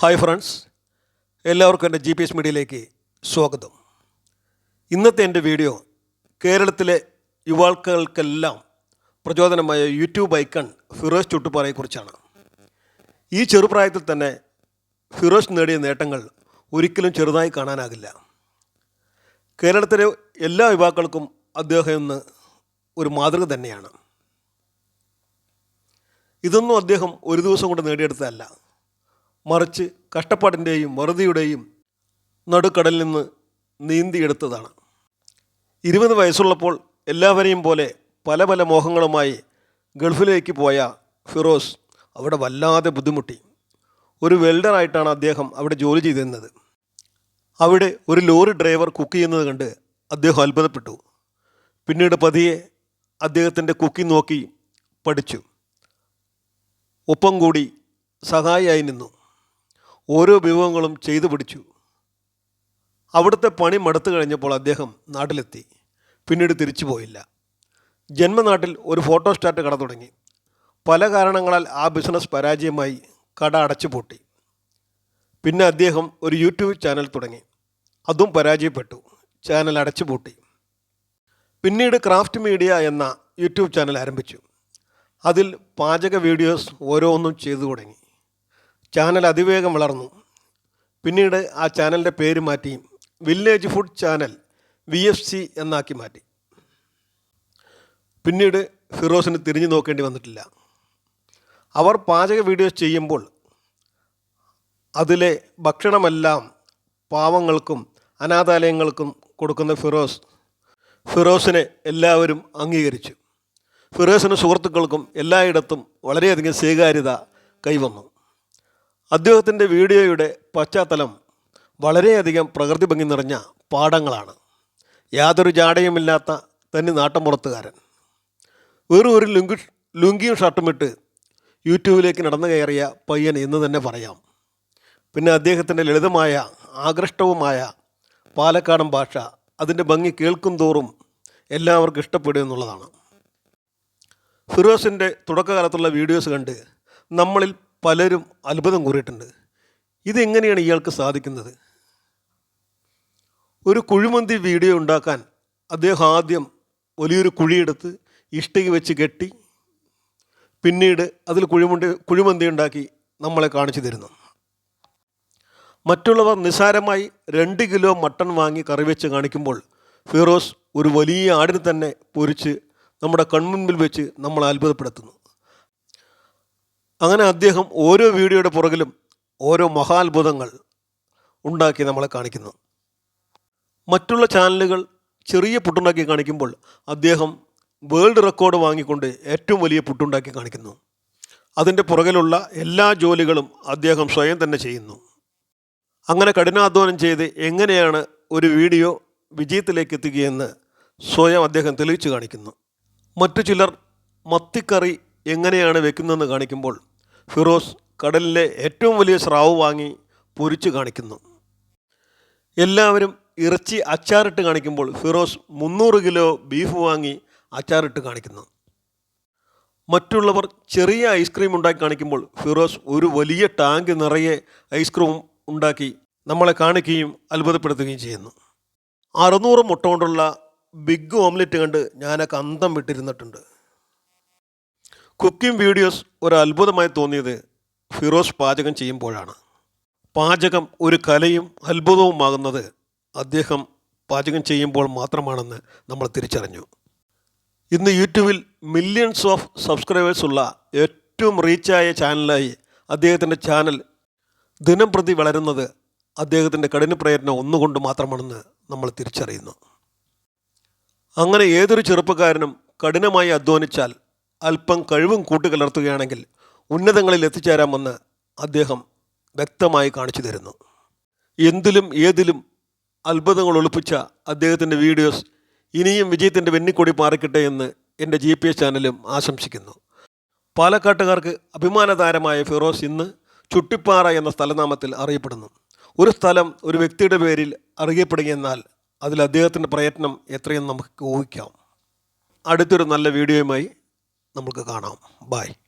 Hi friends എല്ലാവർക്കും എന്റെ G P S മീഡിയയിലേക്ക് സ്വാഗതം. ഇന്നത്തെ എന്റെ വീഡിയോ കേരളത്തിലെ യുവാക്കൾക്കെല്ലാം പ്രചോദനമായ യൂട്യൂബ് ഐക്കൺ ഫിറോസ് ചുട്ടുപാറയെക്കുറിച്ചാണ് ഈ ചെറുപ്രായത്തിൽ തന്നെ ഫിറോസ് നേടിയ നേട്ടങ്ങൾ ഒരിക്കലും ചെറുതായി കാണാനാകില്ല. കേരളത്തിലെ എല്ലാ യുവാക്കൾക്കും അദ്ദേഹം ഇന്ന് ഒരു മാതൃക തന്നെയാണ്. ഇതൊന്നും അദ്ദേഹം ഒരു ദിവസം കൊണ്ട് നേടിയെടുത്തതല്ല. മറിച്ച് കഷ്ടപ്പാടിന്റെയും വറുതിയുടെയും നടുക്കടലിൽ നിന്ന് നീന്തിയെടുത്തതാണ്. ഇരുപത് വയസ്സുള്ളപ്പോൾ എല്ലാവരെയും പോലെ പല പല മോഹങ്ങളുമായി ഗൾഫിലേക്ക് പോയ ഫിറോസ് അവിടെ വല്ലാതെ ബുദ്ധിമുട്ടി. ഒരു വെൽഡറായിട്ടാണ് അദ്ദേഹം അവിടെ ജോലി ചെയ്തിരുന്നത്. അവിടെ ഒരു ലോറി ഡ്രൈവർ കുക്ക് ചെയ്യുന്നത് കണ്ട് അദ്ദേഹം അത്ഭുതപ്പെട്ടു. പിന്നീട് പതിയെ അദ്ദേഹത്തിന്റെ കുക്കി നോക്കി പഠിച്ചു. ഒപ്പം കൂടി സഹായിയായി നിന്നു. ഓരോ വിഭവങ്ങളും ചെയ്തു പിടിച്ചു. അവിടുത്തെ പണി മടുത്തു കഴിഞ്ഞപ്പോൾ അദ്ദേഹം നാട്ടിലെത്തി. പിന്നീട് തിരിച്ചു പോയില്ല. ജന്മനാട്ടിൽ ഒരു ഫോട്ടോ സ്റ്റാറ്റ് കട തുടങ്ങി. പല കാരണങ്ങളാൽ ആ ബിസിനസ് പരാജയമായി കട അടച്ചുപൂട്ടി പിന്നെ അദ്ദേഹം ഒരു യൂട്യൂബ് ചാനൽ തുടങ്ങി. അതും പരാജയപ്പെട്ടു. ചാനൽ അടച്ചുപൂട്ടി പിന്നീട് ക്രാഫ്റ്റ് മീഡിയ എന്ന യൂട്യൂബ് ചാനൽ ആരംഭിച്ചു. അതിൽ പാചക വീഡിയോസ് ഓരോന്നും ചെയ്തു തുടങ്ങി. ചാനൽ അതിവേഗം വളർന്നു. പിന്നീട് ആ ചാനലിന്റെ പേര് മാറ്റി village food channel V F C എന്നാക്കി മാറ്റി. പിന്നീട് ഫിറോസിന് തിരിഞ്ഞു നോക്കേണ്ടി വന്നിട്ടില്ല. അവർ പാചക വീഡിയോസ് ചെയ്യുമ്പോൾ അതിലെ ഭക്ഷണമെല്ലാം പാവങ്ങൾക്കും അനാഥാലയങ്ങൾക്കും കൊടുക്കുന്ന ഫിറോസ് ഫിറോസിനെ എല്ലാവരും അംഗീകരിച്ചു. ഫിറോസിന് സുഹൃത്തുക്കൾക്കും എല്ലായിടത്തും വളരെയധികം സ്വീകാര്യത കൈവന്നു. അദ്ദേഹത്തിന്റെ വീഡിയോയുടെ പശ്ചാത്തലം വളരെയധികം പ്രകൃതി ഭംഗി നിറഞ്ഞ പാടങ്ങളാണ്. യാതൊരു ജാടയുമില്ലാത്ത തനി നാട്ടമ്പുറത്തുകാരൻ വെറും ഒരു ലുങ്കി ലുങ്കിയും ഷർട്ടുമിട്ട് യൂട്യൂബിലേക്ക് നടന്നു കയറിയ പയ്യൻ എന്ന് തന്നെ പറയാം. പിന്നെ അദ്ദേഹത്തിന്റെ ലളിതമായ ആകൃഷ്ടവുമായ പാലക്കാടൻ ഭാഷ അതിന്റെ ഭംഗി കേൾക്കും തോറും എല്ലാവർക്കും ഇഷ്ടപ്പെടും എന്നുള്ളതാണ്. ഫിറോസിന്റെ തുടക്കകാലത്തുള്ള വീഡിയോസ് കണ്ട് നമ്മളിൽ പലരും അത്ഭുതം കൂറിയിട്ടുണ്ട്. ഇതെങ്ങനെയാണ് ഇയാൾക്ക് സാധിക്കുന്നത്? ഒരു കുഴിമന്തി വീഡിയോ ഉണ്ടാക്കാൻ അദ്ദേഹം ആദ്യം വലിയൊരു കുഴിയെടുത്ത് ഇഷ്ടിക വെച്ച് കെട്ടി പിന്നീട് അതിൽ കുഴിമുണ്ടി കുഴിമന്തി ഉണ്ടാക്കി നമ്മളെ കാണിച്ചു തരുന്നു. മറ്റുള്ളവർ നിസാരമായി രണ്ട് കിലോ മട്ടൺ വാങ്ങി കറി വെച്ച് കാണിക്കുമ്പോൾ ഫിറോസ് ഒരു വലിയ ആടിന് തന്നെ പൊരിച്ച് നമ്മുടെ കൺമുൻപിൽ വെച്ച് നമ്മളെ അത്ഭുതപ്പെടുത്തുന്നു. അങ്ങനെ അദ്ദേഹം ഓരോ വീഡിയോയുടെ പുറകിലും ഓരോ മഹാത്ഭുതങ്ങൾ ഉണ്ടാക്കി നമ്മളെ കാണിക്കുന്നു. മറ്റുള്ള ചാനലുകൾ ചെറിയ പുട്ടുണ്ടാക്കി കാണിക്കുമ്പോൾ അദ്ദേഹം വേൾഡ് റെക്കോർഡ് വാങ്ങിക്കൊണ്ട് ഏറ്റവും വലിയ പുട്ടുണ്ടാക്കി കാണിക്കുന്നു. അതിന്റെ പുറകിലുള്ള എല്ലാ ജോലികളും അദ്ദേഹം സ്വയം തന്നെ ചെയ്യുന്നു. അങ്ങനെ കഠിനാധ്വാനം ചെയ്ത് എങ്ങനെയാണ് ഒരു വീഡിയോ വിജയത്തിലേക്ക് എത്തുകയെന്ന് സ്വയം അദ്ദേഹം തെളിയിച്ചു കാണിക്കുന്നു. മറ്റു ചിലർ മത്തിക്കറി എങ്ങനെയാണ് വെക്കുന്നതെന്ന് കാണിക്കുമ്പോൾ ഫിറോസ് കടലിലെ ഏറ്റവും വലിയ സ്രാവ് വാങ്ങി പൊരിച്ചു കാണിക്കുന്നു. എല്ലാവരും ഇറച്ചി അച്ചാറിട്ട് കാണിക്കുമ്പോൾ ഫിറോസ് മുന്നൂറ് കിലോ ബീഫ് വാങ്ങി അച്ചാറിട്ട് കാണിക്കുന്നു. മറ്റുള്ളവർ ചെറിയ ഐസ്ക്രീം ഉണ്ടാക്കി കാണിക്കുമ്പോൾ ഫിറോസ് ഒരു വലിയ ടാങ്ക് നിറയെ ഐസ്ക്രീം ഉണ്ടാക്കി നമ്മളെ കാണിക്കുകയും അത്ഭുതപ്പെടുത്തുകയും ചെയ്യുന്നു. അറുന്നൂറ് മുട്ട കൊണ്ടുള്ള ബിഗ് ഓംലെറ്റ് കണ്ട് ഞാനൊക്കെ അന്തം വിട്ടിരുന്നിട്ടുണ്ട്. കുക്കിംഗ് വീഡിയോസ് ഒരു അത്ഭുതമായി തോന്നിയത് ഫിറോസ് പാചകം ചെയ്യുമ്പോഴാണ്. പാചകം ഒരു കലയും അത്ഭുതവുമാകുന്നത് അദ്ദേഹം പാചകം ചെയ്യുമ്പോൾ മാത്രമാണെന്ന് നമ്മൾ തിരിച്ചറിഞ്ഞു. ഇന്ന് യൂട്യൂബിൽ മില്യൺസ് ഓഫ് സബ്സ്ക്രൈബേഴ്സ് ഉള്ള ഏറ്റവും റീച്ചായ ചാനലായി അദ്ദേഹത്തിന്റെ ചാനൽ ദിനം പ്രതി വളരുന്നത് അദ്ദേഹത്തിന്റെ കഠിന പ്രയത്നം ഒന്നുകൊണ്ട് മാത്രമാണെന്ന് നമ്മൾ തിരിച്ചറിയുന്നു. അങ്ങനെ ഏതൊരു ചെറുപ്പക്കാരനും കഠിനമായി അധ്വാനിച്ചാൽ അല്പം കഴിവും കൂട്ടുകലർത്തുകയാണെങ്കിൽ ഉന്നതങ്ങളിൽ എത്തിച്ചേരാമെന്ന് അദ്ദേഹം വ്യക്തമായി കാണിച്ചു തരുന്നു. എന്തിലും ഏതിലും അത്ഭുതങ്ങൾ ഒളിപ്പിച്ച അദ്ദേഹത്തിന്റെ വീഡിയോസ് ഇനിയും വിജയത്തിന്റെ വെന്നിക്കൊടി മാറിക്കട്ടെ എന്ന് എന്റെ ജി പി എസ് ചാനലും ആശംസിക്കുന്നു. പാലക്കാട്ടുകാർക്ക് അഭിമാനതാരമായ ഫിറോസ് ഇന്ന് ചുട്ടിപ്പാറ എന്ന സ്ഥലനാമത്തിൽ അറിയപ്പെടുന്നു. ഒരു സ്ഥലം ഒരു വ്യക്തിയുടെ പേരിൽ അറിയപ്പെടുകയെന്നാൽ അതിൽ അദ്ദേഹത്തിന്റെ പ്രയത്നം എത്രയെന്ന് നമുക്ക് ഊഹിക്കാം. അടുത്തൊരു നല്ല വീഡിയോയുമായി നമുക്ക് കാണാം. ബായ്